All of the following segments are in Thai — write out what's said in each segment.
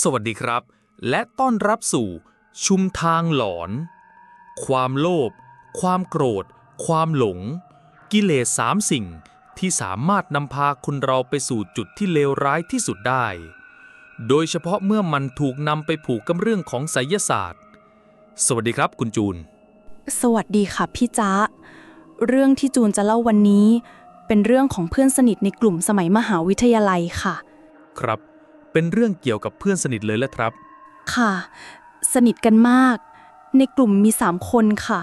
สวัสดีครับ และต้อนรับสู่ ชุมทางหลอน ความโลภความโกรธ ความหลง กิเลสสามสิ่งที่สามารถนำพาคนเราไปสู่จุดที่เลวร้ายที่สุดได้ โดยเฉพาะเมื่อมันถูกนำไปผูกกับเรื่องของไสยศาสตร์ สวัสดีครับคุณจูน สวัสดีค่ะพี่จ๊ะ เรื่องที่จูนจะเล่าวันนี้ เป็นเรื่องของเพื่อนสนิทในกลุ่มสมัยมหาวิทยาลัยค่ะ ครับ เป็นเรื่องเกี่ยวกับเพื่อนสนิทเลยแหละครับ ค่ะ สนิทกันมาก ในกลุ่มมีสามคนค่ะ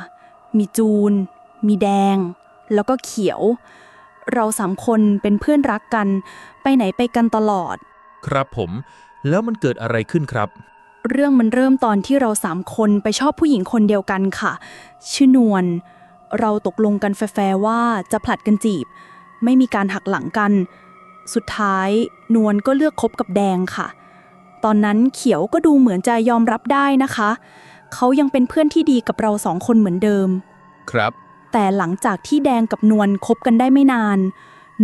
มีจูน มีแดง แล้วก็เขียว เราสามคนเป็นเพื่อนรักกัน ไปไหนไปกันตลอด ครับผม แล้วมันเกิดอะไรขึ้นครับ เรื่องมันเริ่มตอนที่เราสามคนไปชอบผู้หญิงคนเดียวกันค่ะ ชื่อนวล เราตกลงกันแฟร์ๆว่าจะผลัดกันจีบ ไม่มีการหักหลังกัน สุดท้ายนวลก็เลือกคบกับแดงค่ะ ตอนนั้นเขียวก็ดูเหมือนจะยอมรับได้นะคะ เขายังเป็นเพื่อนที่ดีกับเราสองคนเหมือนเดิม ครับ แต่หลังจากที่แดงกับนวลคบกันได้ไม่นาน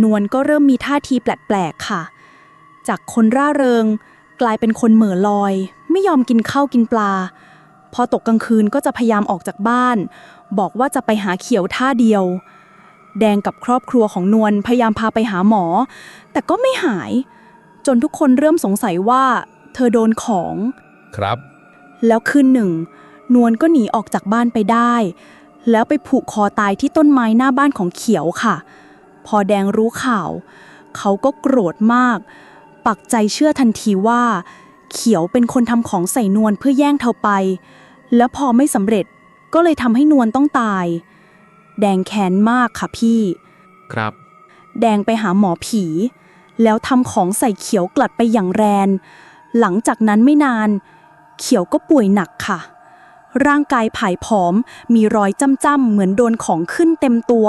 นวลก็เริ่มมีท่าทีแปลกๆค่ะ จากคนร่าเริง กลายเป็นคนเหม่อลอย ไม่ยอมกินข้าวกินปลา พอตกกลางคืนก็จะพยายามออกจากบ้าน บอกว่าจะไปหาเขียวท่าเดียว แดงกับครอบครัวของนวลพยายามพาไปหาหมอ แต่ก็ไม่หาย จนทุกคนเริ่มสงสัยว่า เธอโดนของ ครับ แล้วคืนหนึ่ง นวลก็หนีออกจากบ้านไปได้ แล้วไปผูกคอตายที่ต้นไม้หน้าบ้านของเขียวค่ะ พอแดงรู้ข่าว เขาก็โกรธมาก ปักใจเชื่อทันทีว่า เขียวเป็นคนทำของใส่นวลเพื่อแย่งเธอไป แล้วพอไม่สำเร็จก็เลยทำให้นวลต้องตาย แดงแค้นมากค่ะพี่ ครับ แดงไปหาหมอผี แล้วทำของใส่เขียวกลัดไปอย่างแรง หลังจากนั้นไม่นาน เขียวก็ป่วยหนักค่ะ ร่างกายผายผอม มีรอยจ้ำๆเหมือนโดนของขึ้นเต็มตัว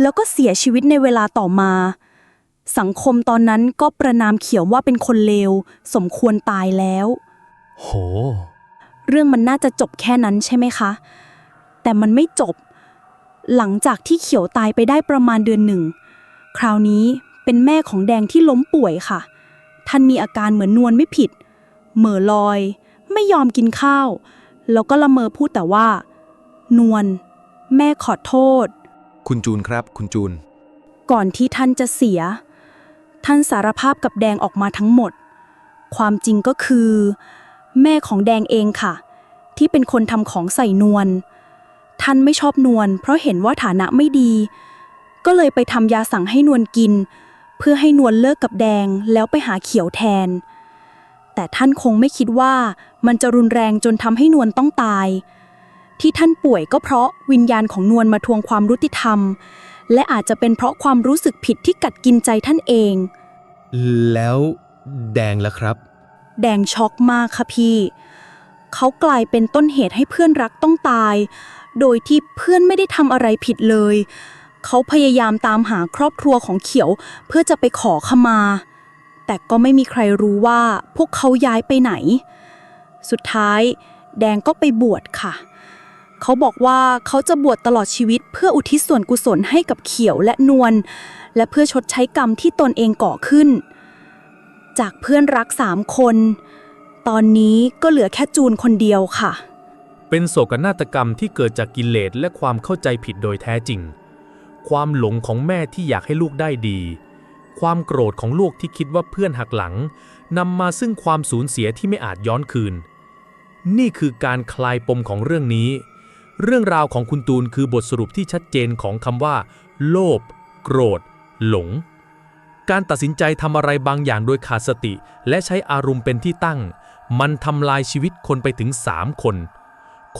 แล้วก็เสียชีวิตในเวลาต่อมา สังคมตอนนั้นก็ประนามเขียวว่าเป็นคนเลว สมควรตายแล้ว โห เรื่องมันน่าจะจบแค่นั้นใช่ไหมคะ แต่มันไม่จบ หลังจากที่เขียวตายไปได้ประมาณเดือนหนึ่ง คราวนี้เป็นแม่ของแดงที่ล้มป่วยค่ะ ท่านมีอาการเหมือนนวลไม่ผิด เหม่อลอย ไม่ยอมกินข้าว แล้วก็ละเมอพูดแต่ว่า นวลแม่ขอโทษ คุณจูนครับ คุณจูน ก่อนที่ท่านจะเสีย ท่านสารภาพกับแดงออกมาทั้งหมด ความจริงก็คือ แม่ของแดงเองค่ะ ที่เป็นคนทำของใส่นวล ท่านไม่ชอบนวลเพราะเห็นว่าฐานะไม่ดี ก็เลยไปทำยาสั่งให้นวลกิน เพื่อให้นวลเลิกกับแดงแล้วไปหาเขียวแทน แต่ท่านคงไม่คิดว่ามันจะรุนแรงจนทำให้นวลต้องตาย ที่ท่านป่วยก็เพราะวิญญาณของนวลมาทวงความยุติธรรม และอาจจะเป็นเพราะความรู้สึกผิดที่กัดกินใจท่านเอง แล้วแดงล่ะครับ แดงช็อกมากค่ะพี่ เขากลายเป็นต้นเหตุให้เพื่อนรักต้องตาย โดยที่เพื่อนไม่ได้ทำอะไรผิดเลย เขาพยายามตามหาครอบครัวของเขียว เพื่อจะไปขอขมา แต่ก็ไม่มีใครรู้ว่าพวกเขาย้ายไปไหน สุดท้าย แดงก็ไปบวชค่ะ เขาบอกว่าเขาจะบวชตลอดชีวิตเพื่ออุทิศส่วนกุศลให้กับเขียวและนวลและเพื่อชดใช้กรรมที่ตนเองก่อขึ้น จากเพื่อนรักสามคน ตอนนี้ก็เหลือแค่จูนคนเดียวค่ะ เป็นโศกนาฏกรรมที่เกิดจากกิเลสและความเข้าใจผิดโดยแท้จริง ความหลงของแม่ที่อยากให้ลูกได้ดี ความโกรธของลูกที่คิดว่าเพื่อนหักหลังนำมาซึ่งความสูญเสียที่ไม่อาจย้อนคืน นี่คือการคลายปมของเรื่องนี้ เรื่องราวของคุณตูนคือบทสรุปที่ชัดเจนของคำว่า โลภ โกรธ หลง การตัดสินใจทำอะไรบางอย่างโดยขาดสติ และใช้อารมณ์เป็นที่ตั้ง มันทำลายชีวิตคนไปถึง3คน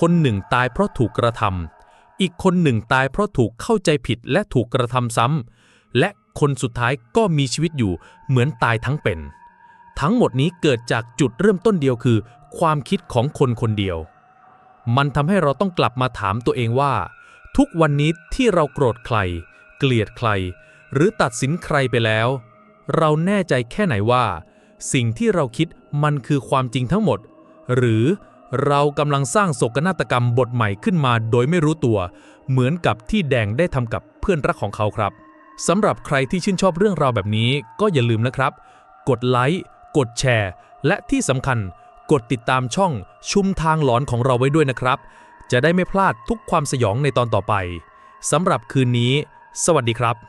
คนหนึ่งตายเพราะถูกกระทำอีกคนหนึ่งตายเพราะถูกเข้าใจผิดและถูกกระทำซ้ำและคนสุดท้ายก็มีชีวิตอยู่เหมือนตายทั้งเป็น ทั้งหมดนี้เกิดจากจุดเริ่มต้นเดียวคือ ความคิดของคนคนเดียว มันทำให้เราต้องกลับมาถามตัวเองว่า ทุกวันนี้ที่เราโกรธใคร เกลียดใคร หรือตัดสินใครไปแล้ว เราแน่ใจแค่ไหนว่า สิ่งที่เราคิดมันคือความจริงทั้งหมด หรือ เรากำลังสร้างโศกนาฏกรรมบทใหม่ขึ้นมาโดยไม่รู้ตัว เหมือนกับที่แดงได้ทำกับเพื่อนรักของเขาครับสำหรับใครที่ชื่นชอบเรื่องราวแบบนี้ก็อย่าลืมนะครับ กดไลค์กดแชร์ และที่สำคัญกดติดตามช่องชุมทางหลอนของเราไว้ด้วยนะครับ จะได้ไม่พลาดทุกความสยองในตอนต่อไปสำหรับคืนนี้ สวัสดีครับ